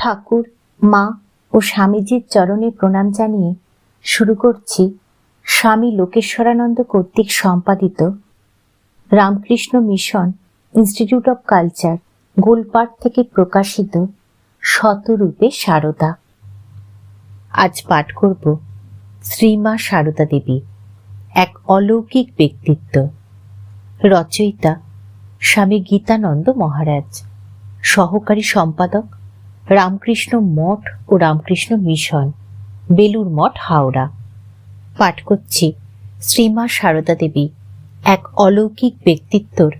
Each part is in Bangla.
ঠাকুর, মা ও স্বামীজির চরণে প্রণাম জানিয়ে শুরু করছি স্বামী লোকেশ্বরানন্দ কর্তৃক সম্পাদিত Ramakrishna mission institute of culture Golpark থেকে প্রকাশিত শতরূপে সারদা। আজ পাঠ করব শ্রীমা সারদা দেবী, এক অলৌকিক ব্যক্তিত্ব। রচয়িতা স্বামী গীতানন্দ মহারাজ, সহকারী সম্পাদক রামকৃষ্ণ মঠ ও রামকৃষ্ণ মিশন, বেলুর মঠ, হাওড়া। পাঠ করছি শ্রীমা সারদা দেবী, এক অলৌকিক ব্যক্তিত্বর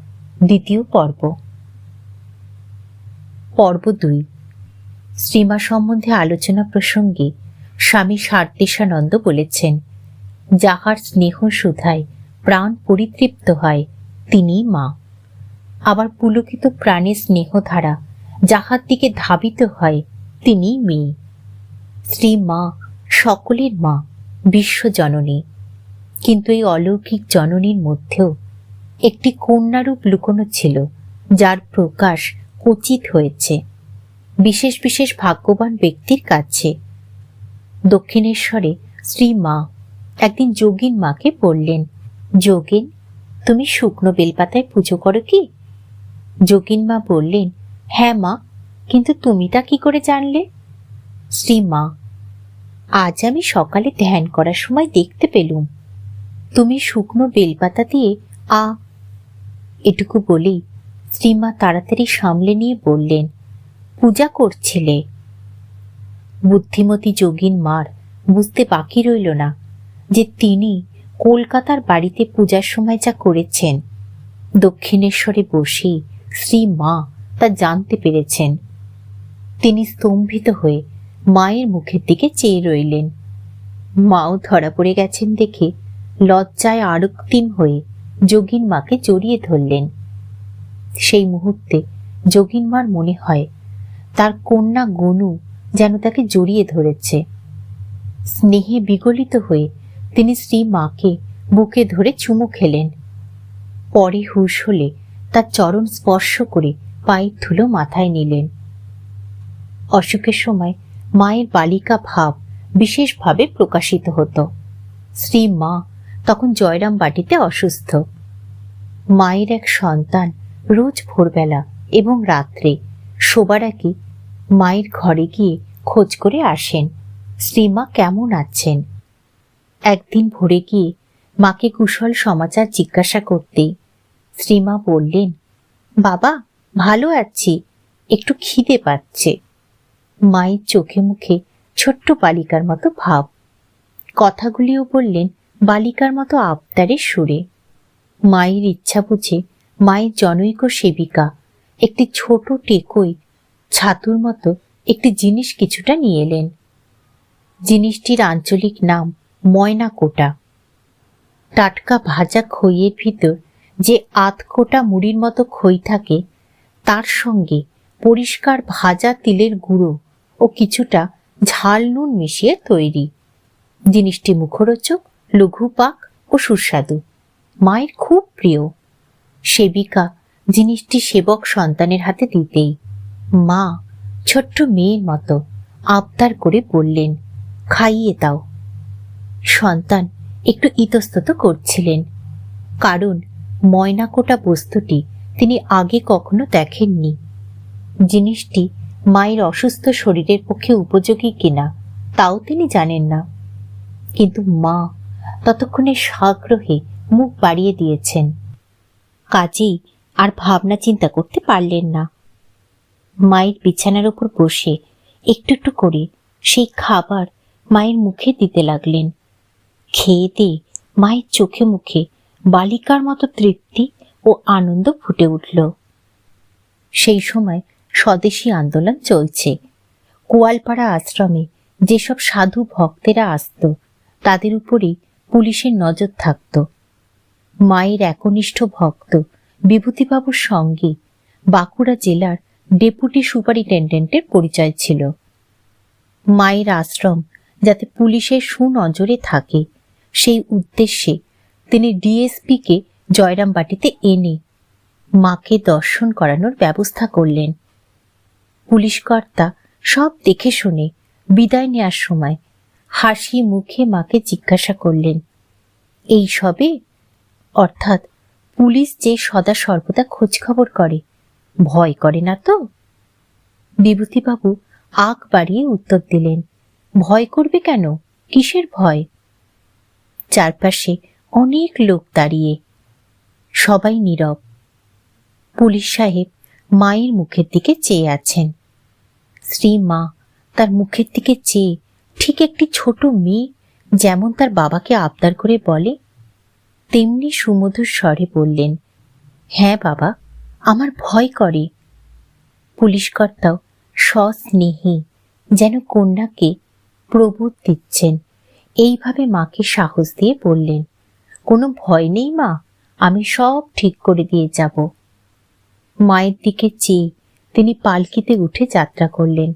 দ্বিতীয় পর্ব। পর্ব দুই। শ্রীমা সম্বন্ধে আলোচনা প্রসঙ্গে স্বামী সার্দেশানন্দ বলেছেন, যাহার স্নেহ সুধায় প্রাণ পরিতৃপ্ত হয় তিনি মা। আবার পুলকিত প্রাণের স্নেহধারা যাহার দিকে ধাবিত হয়, তিনি মেয়ে। শ্রী মা, সকলের মা বিশ্বজননী কিন্তু এই অলৌকিক জননীর মধ্যেও একটি কন্যারূপ লুকোনো ছিল, যার প্রকাশ কচিত হয়েছে। বিশেষ বিশেষ ভাগ্যবান ব্যক্তির কাছে। দক্ষিণেশ্বরে শ্রী মা, একদিন যোগিন মাকে বললেন, যোগিন, তুমি শুকনো বেলপাতায় পুজো করো কি? যোগিন মা বললেন হ্যাঁ মা। কিন্তু তুমি তা কি করে জানলে? শ্রী মা, আজ আমি সকালে ধ্যান করার সময় দেখতে পেলুম। তুমি শুকনো বেলপাতা দিয়ে আ, এটুকু বলেই শ্রীমা তাড়াতাড়ি সামলে নিয়ে বললেন, পূজা করছিলে। বুদ্ধিমতী যোগিন মার বুঝতে বাকি রইল না যে তিনি কলকাতার বাড়িতে পূজার সময় যা করেছেন। দক্ষিণেশ্বরে বসেই শ্রী মা তা জানতে পেরেছেন। তিনি স্তম্ভিত হয়ে মায়ের মুখের দিকে চেয়ে রইলেন। মাও ধরা পড়ে গেছেন দেখে লজ্জায় আরক্তিম হয়ে যোগিন মাকে জড়িয়ে ধরলেন। সেই মুহূর্তে যোগিন মার মনে হয়, তার কন্যা গনু যেন তাকে জড়িয়ে ধরেছে। স্নেহে বিগলিত হয়ে তিনি শ্রী মাকে বুকে ধরে চুমু খেলেন। পরে হুশ হলে তার চরণ স্পর্শ করে পায়ের ধুলো মাথায় নিলেন। অসুখের সময় মায়ের বালিকা ভাব বিশেষভাবে প্রকাশিত হতো। শ্রী মা তখন জয়রাম বাটিতে অসুস্থ। মায়ের এক সন্তান রোজ ভোরবেলা এবং রাত্রে শোবার আগে মায়ের ঘরে গিয়ে খোঁজ করে আসেন শ্রীমা কেমন আছেন? একদিন ভোরে গিয়ে মাকে কুশল সমাচার জিজ্ঞাসা করতেই শ্রীমা বললেন, বাবা ভালো আছি, একটু খিদে পাচ্ছে। মায়ের চোখে মুখে ছোট্ট বালিকার মতো ভাব। কথাগুলিও বললেন বালিকার মতো আবদারের সুরে। মায়ের ইচ্ছা বুঝে মায়ের জনৈক সেবিকা, একটি ছোট টেকই, ছাতুর মতো একটি জিনিস কিছুটা নিয়ে এলেন। জিনিসটির আঞ্চলিক নাম ময়না কোটা টাটকা ভাজা খইয়ের ভিতর যে আধকোটা মুড়ির মতো খই থাকে তার সঙ্গে পরিষ্কার ভাজা তিলের গুঁড়ো ও কিছুটা ঝাল নুন মিশিয়ে তৈরি। জিনিসটি মুখরোচক, লঘুপাক ও সুস্বাদু। মায়ের খুব প্রিয়। সেবিকা জিনিসটি সেবক সন্তানের হাতে দিতেই। মা ছোট্ট মেয়ের মতো আবদার করে বললেন, খাইয়ে দাও। সন্তান একটু ইতস্তত করছিলেন। কারণ ময়নাকোটা বস্তুটি তিনি আগে কখনো দেখেননি। জিনিসটি মায়ের অসুস্থ শরীরের পক্ষে উপযোগী কিনা, তাও তিনি জানেন না। কিন্তু মা ততক্ষণে সাগ্রহে মুখ বাড়িয়ে দিয়েছেন। কাজেই আর ভাবনা চিন্তা করতে পারলেন না। মায়ের বিছানার উপর বসে একটু একটু করে সেই খাবার মায়ের মুখে দিতে লাগলেন। খেয়ে দিয়ে মায়ের চোখে মুখে বালিকার মতো তৃপ্তি ও আনন্দ ফুটে উঠল। সেই সময় স্বদেশী আন্দোলন চলছে। কোয়ালপাড়া আশ্রমে যেসব সাধু ভক্তেরা আসত, তাদের উপরেই পুলিশের নজর থাকত। মায়ের একনিষ্ঠ ভক্ত বিভূতিবাবুর সঙ্গে বাঁকুড়া জেলার ডেপুটি সুপারিনটেন্ডেন্টের পরিচয় ছিল। মায়ের আশ্রম যাতে পুলিশের সুনজরে থাকে, সেই উদ্দেশ্যে তিনি ডিএসপিকে জয়রামবাটিতে এনে মাকে দর্শন করানোর ব্যবস্থা করলেন। পুলিশ কর্তা সব দেখে শুনে বিদায় নেওয়ার সময় হাসি মুখে মাকে জিজ্ঞাসা করলেন, এই সবে? অর্থাৎ পুলিশ যে সদা সর্বদা খোঁজখবর করে, ভয় করে না তো? বিভূতিবাবু আগ বাড়িয়ে উত্তর দিলেন, ভয় করবে কেন? কিসের ভয়? চারপাশে অনেক লোক দাঁড়িয়ে সবাই নীরব। পুলিশ সাহেব মায়ের মুখের দিকে চেয়ে আছেন। শ্রী মা তার মুখের দিকে চেয়ে ঠিক একটি ছোট মেয়ে যেমন তার বাবাকে আবদার করে বলে, তেমনি সুমধুর স্বরে বললেন হ্যাঁ বাবা, আমার ভয় করে। পুলিশকর্তাও সস্নেহী যেন কন্যাকে প্রবোধ দিচ্ছেন। এইভাবে মাকে সাহস দিয়ে বললেন, কোনো ভয় নেই মা? আমি সব ঠিক করে দিয়ে যাব। মায়ের দিকে চেয়ে তিনি পালকিতে উঠে যাত্রা করলেন।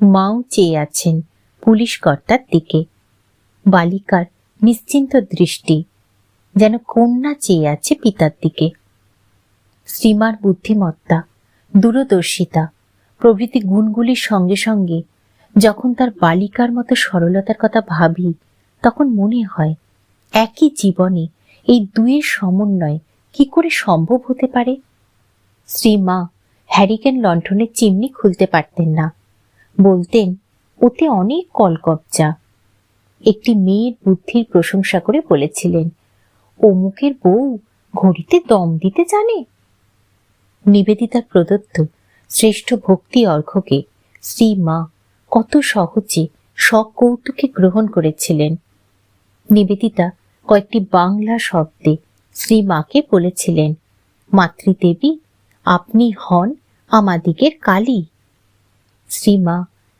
মাও চেয়ে আছেন পুলিশ কর্তার দিকে। বালিকার নিশ্চিন্ত দৃষ্টি যেন কন্যা চেয়ে আছে পিতার দিকে। শ্রীমার বুদ্ধিমত্তা, দূরদর্শিতা, প্রভৃতি গুণগুলির সঙ্গে সঙ্গে যখন তার বালিকার মতো সরলতার কথা ভাবি, তখন মনে হয় একই জীবনে এই দুয়ের সমন্বয় কি করে সম্ভব হতে পারে? শ্রীমা হ্যারিকেন লণ্ঠনের চিমনি খুলতে পারতেন না। বলতেন, ওতে অনেক কলকবজা। একটি মেয়ের বুদ্ধির প্রশংসা করে বলেছিলেন, অমুকের বউ ঘড়িতে দম দিতে জানে? নিবেদিতার প্রদত্ত শ্রেষ্ঠ ভক্তি অর্ঘ্যকে শ্রী মা কত সহজে সকৌতুকে গ্রহণ করেছিলেন। নিবেদিতা কয়েকটি বাংলা শব্দে শ্রী মাকে বলেছিলেন, মাতৃদেবী, আপনি হন আমাদিগের কালী। শ্রীমা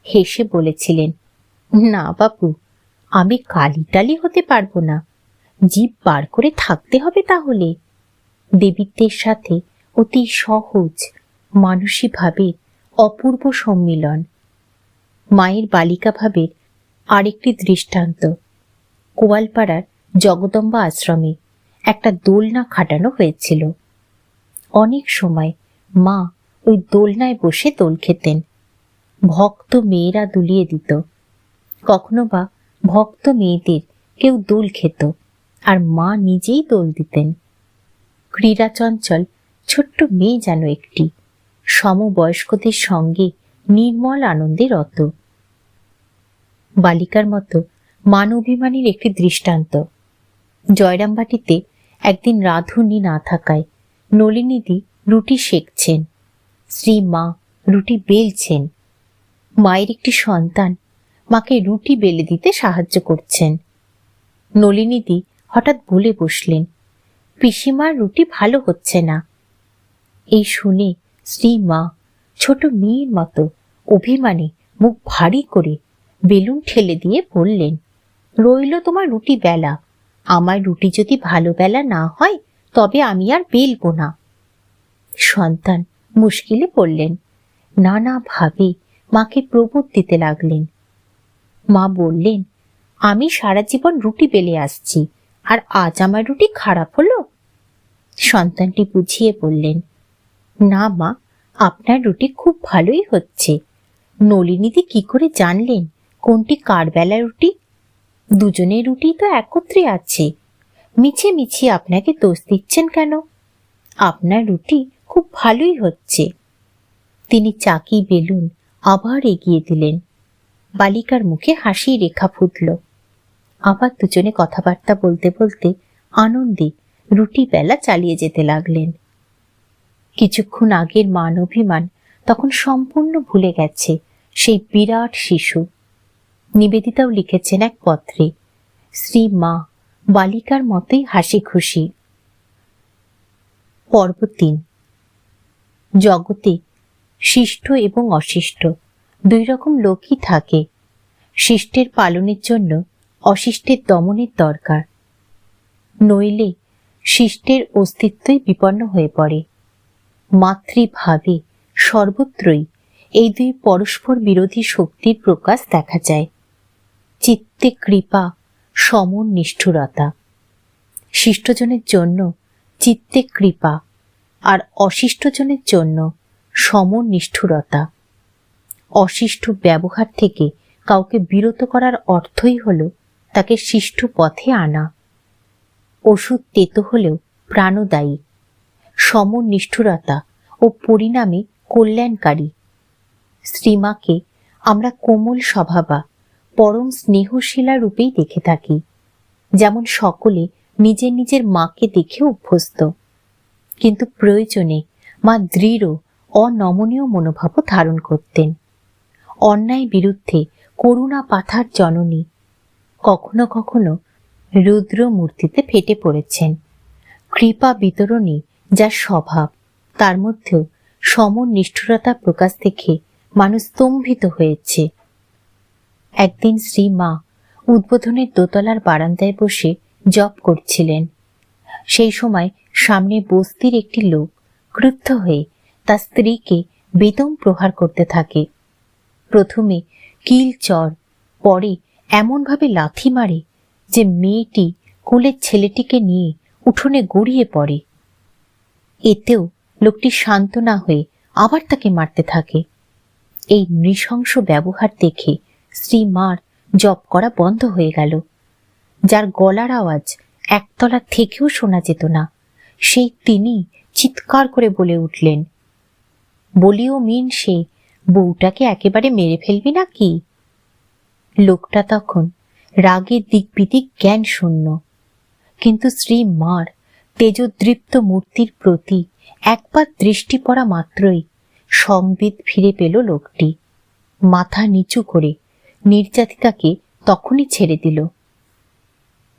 হেসে বলেছিলেন, না বাবু আমি কালী টালি হতে পারব না। জীব বার করে থাকতে হবে তাহলে। দেবীত্বের সাথে অতি সহজ মানসী ভাবের অপূর্ব সম্মিলন। মায়ের বালিকা ভাবের আরেকটি দৃষ্টান্ত কোয়ালপাড়ার জগদম্বা আশ্রমে একটা দোলনা খাটানো হয়েছিল। অনেক সময় মা ওই দোলনায় বসে দোল খেতেন। ভক্ত মেয়েরা দুলিয়ে দিত। কখনো বা ভক্ত মেয়েদের কেউ দোল খেত আর মা নিজেই দোল দিতেন। ক্রীড়া চঞ্চল ছোট্ট মেয়ে যেন একটি, সমবয়স্কদের সঙ্গে নির্মল আনন্দে রত বালিকার মতো মানবিমানের একটি দৃষ্টান্ত। জয়রামবাটিতে একদিন রাধুনি না থাকায় নলিনীদি রুটি সেকছেন শ্রী মা রুটি বেলছেন। মায়ের একটি সন্তান মাকে রুটি বেলে দিতে সাহায্য করছেন। নলিনীদি হঠাৎ বলে বসলেন, পিসিমার রুটি ভালো হচ্ছে না। এই শুনে শ্রী মা ছোট মেয়ের মতো অভিমানে মুখ ভারী করে বেলুন ঠেলে দিয়ে বললেন, রইল তোমার রুটি বেলা। আমার রুটি যদি ভালো বেলা না হয়, তবে আমি আর বেলবো না। সন্তান মুশকিলে পড়লেন। নানা ভাবে মাকে প্রবোধ দিতে লাগলেন। মা বললেন, আমি সারা জীবন রুটি বেলে আসছি, আর আজ আমার রুটি খারাপ হলো? সন্তানটি বুঝিয়ে বললেন, না মা, আপনার রুটি খুব ভালোই হচ্ছে। নলিনীদি কি করে জানলেন কোনটি কার বেলা রুটি? দুজনের রুটি তো একত্রে আছে। মিছে মিছি আপনাকে দোষ দিচ্ছেন কেন? আপনার রুটি খুব ভালোই হচ্ছে। তিনি চাকি বেলুন আবার এগিয়ে দিলেন। বালিকার মুখে হাসি রেখা ফুটল। আবার দুজনে কথাবার্তা বলতে বলতে আনন্দে রুটি বেলা চালিয়ে যেতে লাগলেন। কিছুক্ষণ আগের মান অভিমান তখন সম্পূর্ণ ভুলে গেছে সেই বিরাট শিশু। নিবেদিতাও লিখেছেন এক পত্রে। শ্রী মা বালিকার মতোই হাসি খুশি। পর্ব তিন জগতে শিষ্ট এবং অশিষ্ট দুই রকম লোকই থাকে। শিষ্টের পালনের জন্য অশিষ্টের দমনের দরকার। নইলে শিষ্টের অস্তিত্বই বিপন্ন হয়ে পড়ে। মাতৃভাবে সর্বত্রই এই দুই পরস্পর বিরোধী শক্তির প্রকাশ দেখা যায়। চিত্তে কৃপা সমন নিষ্ঠুরতা। শিষ্টজনের জন্য চিত্তে কৃপা আর অশিষ্টজনের জন্য সমন নিষ্ঠুরতা। অশিষ্ট ব্যবহার থেকে কাউকে বিরত করার অর্থই হল তাকে শিষ্ট পথে আনা। ওষুধ তেতো হলেও প্রাণদায়ী। সম নিষ্ঠুরতা ও পরিণামে কল্যাণকারী। শ্রীমাকে আমরা কোমল স্বভাবা পরম স্নেহশীলা রূপেই দেখে থাকি, যেমন সকলে নিজের নিজের মাকে দেখে অভ্যস্ত। কিন্তু প্রয়োজনে মা দৃঢ়, অনমনীয় মনোভাবও ধারণ করতেন। অন্যায় বিরুদ্ধে করুণা পাথার জননী কখনো কখনো রুদ্র মূর্তিতে ফেটে পড়েছেন। কৃপা বিতরণী যার স্বভাব, তার মধ্যেও সম নিষ্ঠুরতা প্রকাশ দেখে মানুষ স্তম্ভিত হয়েছে। একদিন শ্রী মা উদ্বোধনের দোতলার বারান্দায় বসে জপ করছিলেন। সেই সময় সামনে বস্তির একটি লোক ক্রুদ্ধ হয়ে তার স্ত্রীকে বেদম প্রহার করতে থাকে। প্রথমে কিল চর, পরে এমনভাবে লাথি মারে যে মেয়েটি কোলের ছেলেটিকে নিয়ে উঠোনে গড়িয়ে পড়ে। এতেও লোকটি শান্ত না হয়ে আবার তাকে মারতে থাকে। এই নৃশংস ব্যবহার দেখে শ্রী মার, জপ করা বন্ধ হয়ে গেল। যার গলার আওয়াজ একতলা থেকেও শোনা যেত না, সেই তিনি চিৎকার করে বলে উঠলেন, বলিও মিন সে, বউটাকে একেবারে মেরে ফেলবি নাকি? লোকটা তখন রাগের দিকবিদিক জ্ঞান শূন্য, কিন্তু শ্রী মার তেজদৃপ্ত মূর্তির প্রতি একবার দৃষ্টি পড়া মাত্রই সংবিদ ফিরে পেল লোকটি। মাথা নিচু করে নির্যাতিতাকে তখনই ছেড়ে দিল।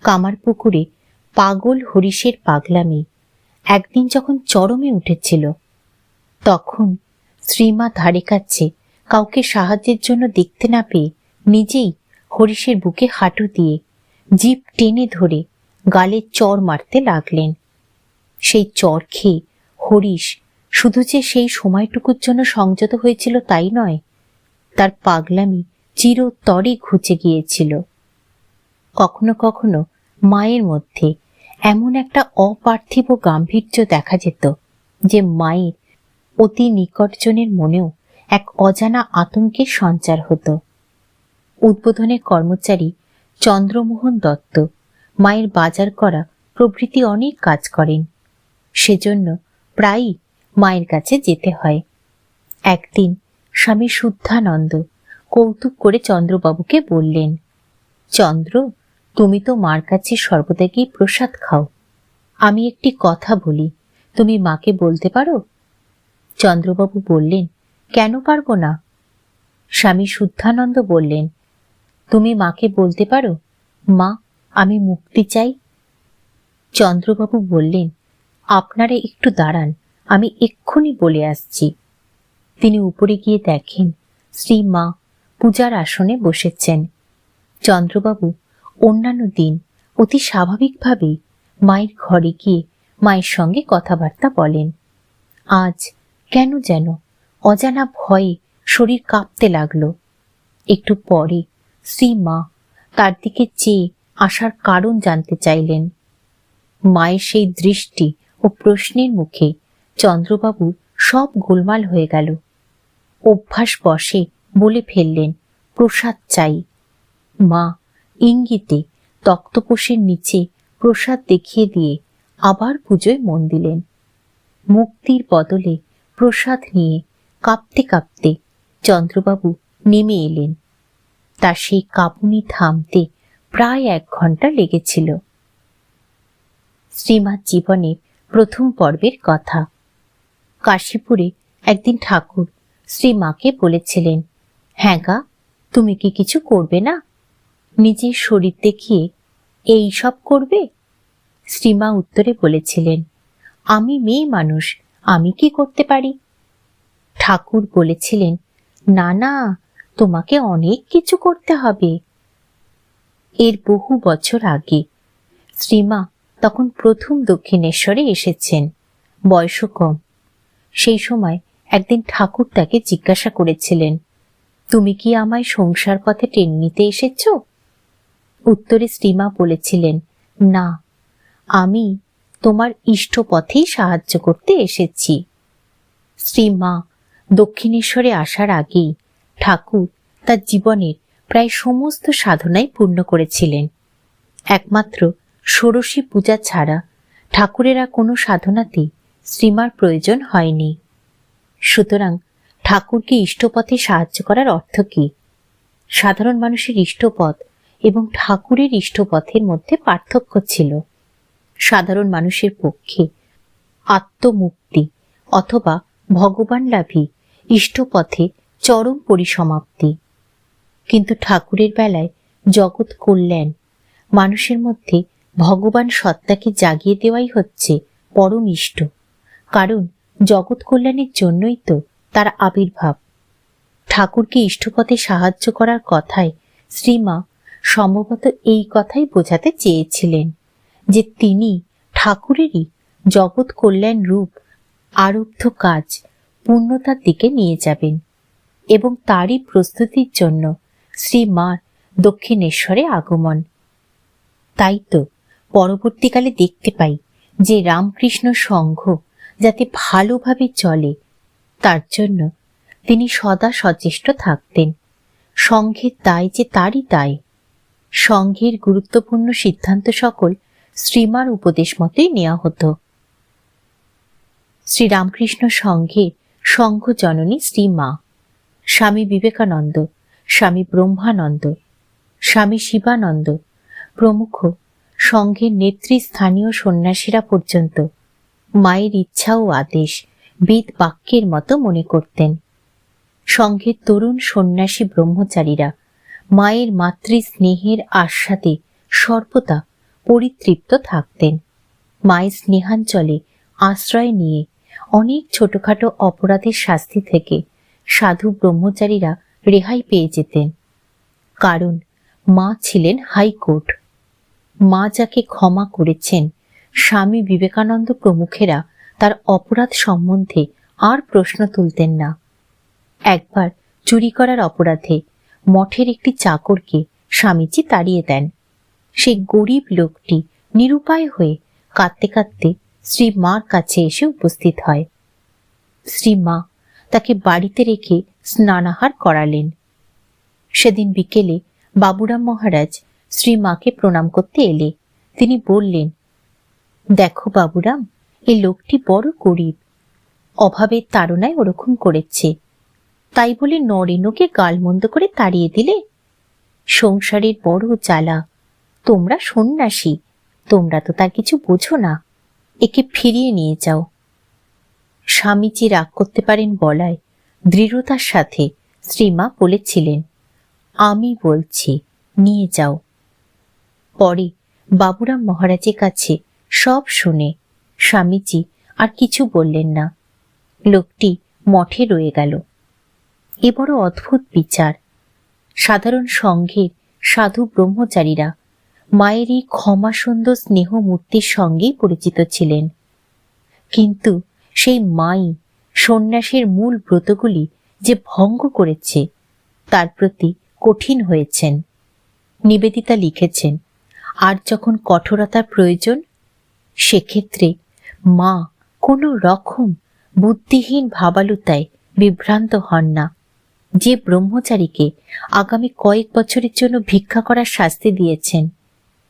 কামার পুকুরে পাগল হরিশের পাগলামি একদিন যখন চরমে উঠেছিল, তখন শ্রীমা ধারে কাছে কাউকে সাহায্যের জন্য দেখতে না পেয়ে নিজেই হরিশের বুকে হাঁটু দিয়ে জিপ টেনে ধরে গালে চর মারতে লাগলেন। সেই চর খেয়ে হরিশ শুধু যে সেই সময়টুকুর জন্য সংযত হয়েছিল তাই নয়, তার পাগলামি চিরতরে ঘুচে গিয়েছিল। কখনো কখনো মায়ের মধ্যে এমন একটা অপার্থিব গাম্ভীর্য দেখা যেত যে মায়ের অতি নিকটজনের মনেও এক অজানা আতঙ্কের সঞ্চার হতো। উদ্বোধনের কর্মচারী চন্দ্রমোহন দত্ত মায়ের বাজার করা প্রভৃতি অনেক কাজ করেন। সেজন্য প্রায়ই মায়ের কাছে যেতে হয়। একদিন স্বামী শুদ্ধানন্দ কৌতুক করে চন্দ্রবাবুকে বললেন, চন্দ্র, তুমি তো মার কাছে সর্বদা প্রসাদ খাও। আমি একটি কথা বলি, তুমি মাকে বলতে পারো? চন্দ্রবাবু বললেন, কেন পারব না? স্বামী শুদ্ধানন্দ বললেন, তুমি মাকে বলতে পারো? মা, আমি মুক্তি চাই। চন্দ্রবাবু বললেন, আপনারা একটু দাঁড়ান, আমি এক্ষুনি বলে আসছি। তিনি উপরে গিয়ে দেখেন, শ্রী মা পূজার আসনে বসেছেন। চন্দ্রবাবু অন্যান্য দিন অতি স্বাভাবিকভাবেই মায়ের ঘরে গিয়ে মায়ের সঙ্গে কথাবার্তা বলেন। আজ কেন যেন অজানা ভয়ে শরীর কাঁপতে লাগল। একটু পরে শ্রী মা তার দিকে চেয়ে আসার কারণ জানতে চাইলেন। মায়ের সেই দৃষ্টি ও প্রশ্নের মুখে চন্দ্রবাবু সব গোলমাল হয়ে গেল। অভ্যাস বসে বলে ফেললেন, প্রসাদ চাই। মা ইঙ্গিতে তক্তপোষের নিচে প্রসাদ দেখিয়ে দিয়ে আবার পুজোয় মন দিলেন। মুক্তির বদলে প্রসাদ নিয়ে কাঁপতে কাঁপতে চন্দ্রবাবু নেমে এলেন। তার সেই কাঁপুনি থামতে প্রায় এক ঘণ্টা লেগেছিল। শ্রীমার জীবনের প্রথম পর্বের কথা। কাশীপুরে একদিন ঠাকুর শ্রীমাকে বলেছিলেন হ্যাঁ গা, তুমি কি কিছু করবে না? নিজের শরীর দেখিয়ে এই সব করবে? শ্রীমা উত্তরে বলেছিলেন, আমি মেয়ে মানুষ, আমি কি করতে পারি? ঠাকুর বলেছিলেন, না না, তোমাকে অনেক কিছু করতে হবে। এর বহু বছর আগে শ্রীমা তখন প্রথম দক্ষিণেশ্বরে এসেছেন বয়স কম। সেই সময় একদিন ঠাকুর তাকে জিজ্ঞাসা করেছিলেন তুমি কি আমায় সংসার পথে টেনে নিতে এসেছ? উত্তরে শ্রীমা বলেছিলেন, না, আমি তোমার ইষ্ট পথেই সাহায্য করতে এসেছি। শ্রীমা দক্ষিণেশ্বরে আসার আগেই ঠাকুর তার জীবনের প্রায় সমস্ত সাধনাই পূর্ণ করেছিলেন। একমাত্র ষোড়শী পূজা ছাড়া ঠাকুরের কোনো সাধনাতেই শ্রীমার প্রয়োজন হয়নি। সুতরাং ঠাকুরকে ইষ্টপথে সাহায্য করার অর্থ কি? সাধারণ মানুষের ইষ্টপথ এবং ঠাকুরের ইষ্টপথের মধ্যে পার্থক্য ছিল। সাধারণ মানুষের পক্ষে আত্মমুক্তি অথবা ভগবান লাভী ইষ্টপথে চরম পরিসমাপ্তি। কিন্তু ঠাকুরের বেলায় জগৎ কল্যাণ, মানুষের মধ্যে ভগবান সত্তাকে জাগিয়ে দেওয়াই হচ্ছে পরম ইষ্ট। কারণ জগৎ কল্যাণের জন্যই তো তার আবির্ভাব। ঠাকুরকে ইষ্টপথে সাহায্য করার কথায় শ্রীমা সম্ভবত এই কথাই বোঝাতে চেয়েছিলেন যে তিনি ঠাকুরেরই জগৎ কল্যাণ রূপ আরব্ধ কাজ পূর্ণতার দিকে নিয়ে যাবেন এবং তারই প্রস্তুতির জন্য শ্রীমার দক্ষিণেশ্বরে আগমন। তাই তো পরবর্তীকালে দেখতে পাই যে রামকৃষ্ণ সংঘ যাতে ভালোভাবে চলে তার জন্য তিনি সদা সচেষ্ট থাকতেন। সংঘের দায় যে তারই দায়। সংঘের গুরুত্বপূর্ণ সিদ্ধান্ত সকল শ্রীমার উপদেশ মতেই নেওয়া হতো। শ্রীরামকৃষ্ণ সংঘের সংঘ জননী শ্রীমা, স্বামী বিবেকানন্দ, স্বামী ব্রহ্মানন্দ, স্বামী শিবানন্দ প্রমুখ সংঘের নেতৃস্থানীয় সন্ন্যাসীরা পর্যন্ত মায়ের ইচ্ছা ও আদেশ বেদ বাক্যের মতো মনে করতেন। সঙ্গে তরুণ সন্ন্যাসী ব্রহ্মচারীরা মায়ের মাতৃ স্নেহের আস্বাদে সর্বদা পরিতৃপ্ত থাকতেন। মায়ের স্নেহাঞ্চলে আশ্রয় নিয়ে অনেক ছোটখাটো অপরাধের শাস্তি থেকে সাধু ব্রহ্মচারীরা রেহাই পেয়ে যেতেন। কারণ মা ছিলেন হাইকোর্ট। মা যাকে ক্ষমা করেছেন, স্বামী বিবেকানন্দ প্রমুখেরা তার অপরাধ সম্বন্ধে আর প্রশ্ন তুলতেন না। একবার চুরি করার অপরাধে মঠের একটি চাকরকে স্বামীজি তাড়িয়ে দেন। সেই গরিব লোকটি নিরুপায় হয়ে কাঁদতে কাঁদতে শ্রী মার কাছে এসে উপস্থিত হয়। শ্রী মা তাকে বাড়িতে রেখে স্নানাহার করালেন। সেদিন বিকেলে বাবুরাম মহারাজ শ্রী মাকে প্রণাম করতে এলে তিনি বললেন, দেখো বাবুরাম এই লোকটি বড় গরিব। অভাবের তাড়নায় ওরকম করেছে। তাই বলে নরেনকে গালমন্দ করে তাড়িয়ে দিলে, সংসারের বড় জ্বালা। তোমরা সন্ন্যাসী, তোমরা তো তার কিছু বোঝো না। একে ফিরিয়ে নিয়ে যাও। স্বামীজি রাগ করতে পারেন বলায় দৃঢ়তার সাথে শ্রীমা বলেছিলেন, আমি বলছি, নিয়ে যাও। পরে বাবুরাম মহারাজের কাছে সব শুনে স্বামীজি আর কিছু বললেন না। লোকটি মঠে রয়ে গেল। এ বড় অদ্ভুত বিচার। সাধারণ সংঘের সাধু ব্রহ্মচারীরা মায়ের এই ক্ষমা সুন্দর স্নেহ মূর্তির সঙ্গেই পরিচিত ছিলেন। কিন্তু সেই মাই সন্ন্যাসের মূল ব্রতগুলি যে ভঙ্গ করেছে, তার প্রতি কঠিন হয়েছেন। নিবেদিতা লিখেছেন, আর যখন কঠোরতার প্রয়োজন সেক্ষেত্রে মা কোনো রকম বুদ্ধিহীন ভাবালুতায় বিভ্রান্ত হন না। যে ব্রহ্মচারীকে আগামী কয়েক বছরের জন্য ভিক্ষা করার শাস্তি দিয়েছেন,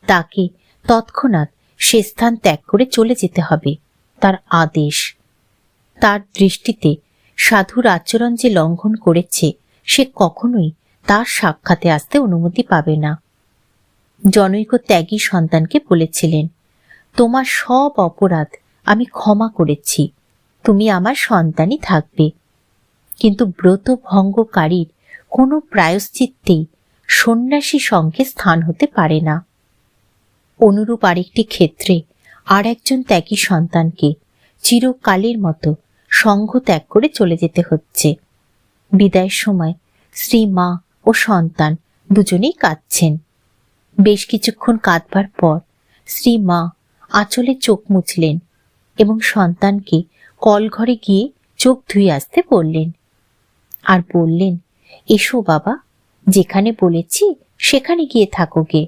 তাকে তৎক্ষণাৎ সে স্থান ত্যাগ করে চলে যেতে হবে, তার আদেশ। তার দৃষ্টিতে সাধুর আচরণ যে লঙ্ঘন করেছে, সে কখনোই তার সাক্ষাতে আসতে অনুমতি পাবে না। জনৈক ত্যাগী সন্তানকে বলেছিলেন তোমার সব অপরাধ আমি ক্ষমা করেছি। তুমি আমার সন্তানই থাকবে। কিন্তু ব্রত ভঙ্গকারীর কোনো প্রায়শ্চিত্তেই সন্ন্যাসী সঙ্গে স্থান হতে পারে না। অনুরূপ আরেকটি ক্ষেত্রে আর একজন ত্যাগী সন্তানকে চিরকালের মতো সঙ্গ ত্যাগ করে চলে যেতে হচ্ছে। বিদায়ের সময় শ্রী মা ও সন্তান দুজনেই কাঁদছেন। বেশ কিছুক্ষণ কাঁদবার পর শ্রী মা আঁচলে চোখ মুছলেন এবং সন্তানকে কলঘরে গিয়ে চোখ ধুয়ে আসতে বললেন। আর বললেন, এসো বাবা, যেখানে বলেছি সেখানে গিয়ে থাকো গে।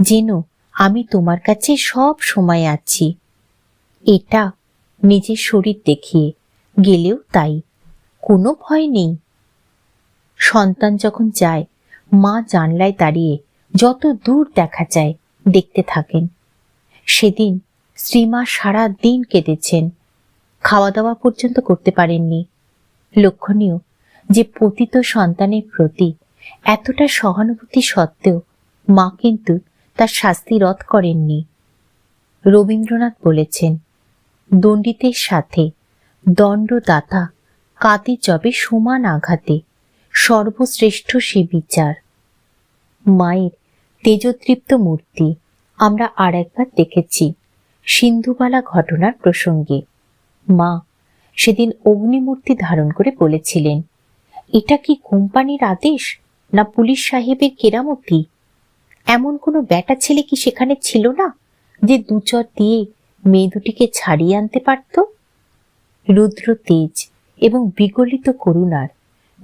যেন আমি তোমার কাছে সব সময় আছি। এটা নিজের শরীর দেখিয়ে গেলেও তাই, কোনো ভয় নেই সন্তান যখন যায়, মা জানলায় দাঁড়িয়ে যত দূর দেখা যায় দেখতে থাকেন। সেদিন শ্রীমা সারা দিন কেঁদেছেন। খাওয়া দাওয়া পর্যন্ত করতে পারেননি। লক্ষণীয় যে পতিত সন্তানের প্রতি এতটা সহানুভূতি সত্ত্বেও মা কিন্তু তার শাস্তি রদ করেননি। রবীন্দ্রনাথ বলেছেন, দণ্ডিতের সাথে দণ্ডদাতা কাতে জবে সমান আঘাতে, সর্বশ্রেষ্ঠ সে বিচার। মায়ের তেজতৃপ্ত মূর্তি আমরা আর একবার দেখেছি সিন্ধুবালা ঘটনার প্রসঙ্গে। মা, সেদিন অগ্নিমূর্তি ধারণ করে বলেছিলেন, এটা কি কোম্পানির আদেশ না পুলিশ সাহেবের কেরামতি? এমন কোনো ব্যাটা ছেলে কি সেখানে ছিল না যে দুচর দিয়ে মেয়ে দুটিকে ছাড়িয়ে আনতে পারত? রুদ্র তেজ এবং বিগলিত করুণার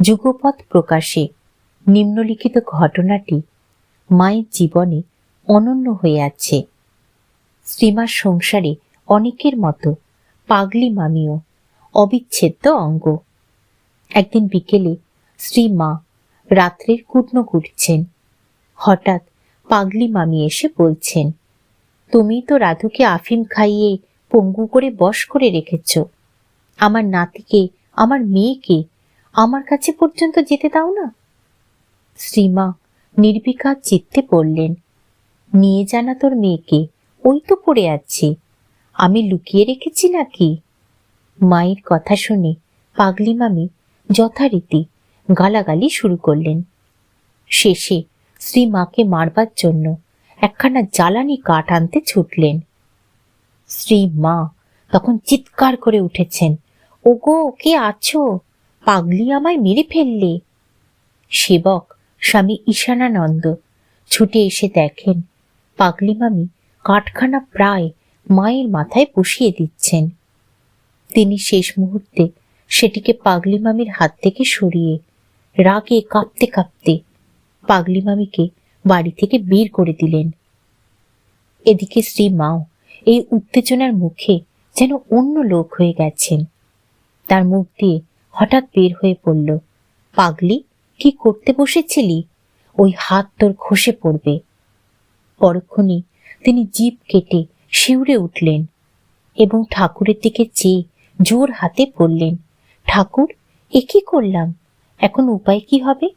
যুগপথ প্রকাশে নিম্নলিখিত ঘটনাটি মায়ের জীবনে অনন্য হয়ে আছে। শ্রীমার সংসারে অনেকের মতো পাগলি মামিও অবিচ্ছেদ্য অঙ্গ। একদিন বিকেলে শ্রী মা রাত্রের কুটন কুটছেন হঠাৎ পাগলি মামি এসে বলছেন, তুমি তো রাধুকে আফিম খাইয়ে পঙ্গু করে বশ করে রেখেছ। আমার নাতিকে, আমার মেয়েকে আমার কাছে পর্যন্ত যেতে দাও না? শ্রীমা নির্বিকার চিত্তে বললেন নিয়ে জানা তোর মেয়েকে। ওই তো পড়ে আছে। আমি লুকিয়ে রেখেছি নাকি? মায়ের কথা শুনে পাগলি মামি যথারীতি গালাগালি শুরু করলেন। শেষে শ্রী মাকে মারবার জন্য একখানা জ্বালানি কাঠ আনতে ছুটলেন। শ্রী মা তখন চিৎকার করে উঠেছেন, ওগো, কে আছো? পাগলি আমায় মেরে ফেললে। সেবক স্বামী ঈশানানন্দ ছুটে এসে দেখেন পাগলি মামি কাঠখানা প্রায় মায়ের মাথায় বসিয়ে দিচ্ছেন। তিনি শেষ মুহূর্তে সেটিকে পাগলি মামির হাত থেকে সরিয়ে রাগে কাঁপতে কাঁপতে পাগলি মামিকে বাড়ি থেকে বের করে দিলেন। এদিকে শ্রী মাও এই উত্তেজনার মুখে যেন অন্য লোক হয়ে গেছেন। তার মুখ দিয়ে হঠাৎ বের হয়ে পড়ল, পাগলি, কি করতে বসেছিলি? ওই হাত তোর খসে পড়বে। পরক্ষণে তিনি জিভ কেটে শিউরে উঠলেন এবং ঠাকুরের দিকে চেয়ে জোর হাতে পড়লেন ঠাকুর, এ কি করলাম? এখন উপায় কি হবে?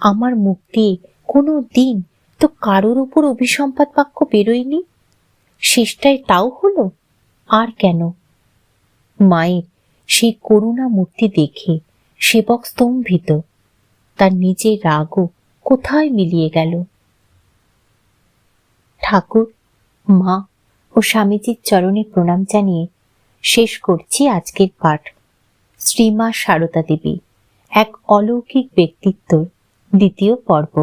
আমার মুখ দিয়ে কোনো দিন তো কারোর উপর অভিসম্পাদ বাক্য বেরোয়নি। শেষটায় তাও হলো, আর কেন? মায়ের সেই করুণা মূর্তি দেখে সেবক স্তম্ভিত। তার নিজের রাগও কোথায় মিলিয়ে গেল? ঠাকুর, মা ও স্বামীজির চরণে প্রণাম জানিয়ে শেষ করছি আজকের পাঠ। শ্রীমা সারদা দেবী, এক অলৌকিক ব্যক্তিত্বর দ্বিতীয় পর্ব।